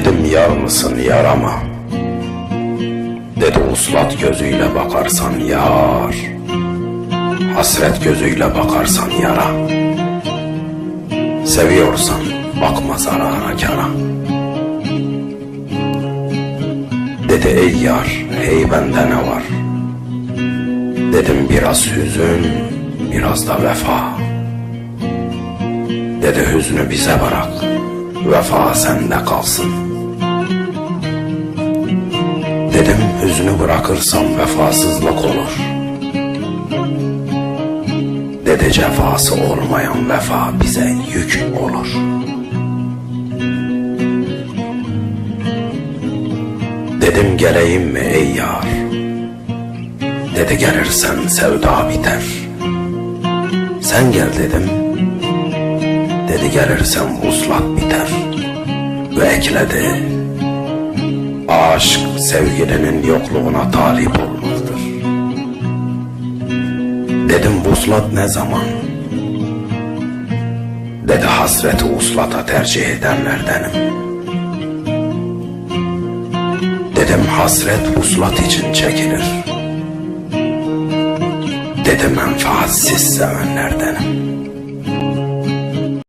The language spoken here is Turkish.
Dedim yar mısın yarama. Dedi uslat gözüyle bakarsan yar. Hasret gözüyle bakarsan yara. Seviyorsan bakma zarara kara. Dedi ey yar hey bende ne var? Dedim biraz hüzün biraz da vefa. Dedi hüznü bize bırak Vefa sende kalsın Hüznü bırakırsam vefasızlık olur. Dedi cefası olmayan vefa bize yük olur. Dedim geleyim mi ey yar? Dedi gelirsen sevda biter. Sen gel dedim. Dedi gelirsen vuslat biter. Ve ekledi Aşk sevgilinin yokluğuna talip olmaktır Dedim vuslat ne zaman? Dedi hasreti uslata tercih edenlerdenim Dedim hasret uslat için çekilir. Dedi menfaatsiz sevenlerdenim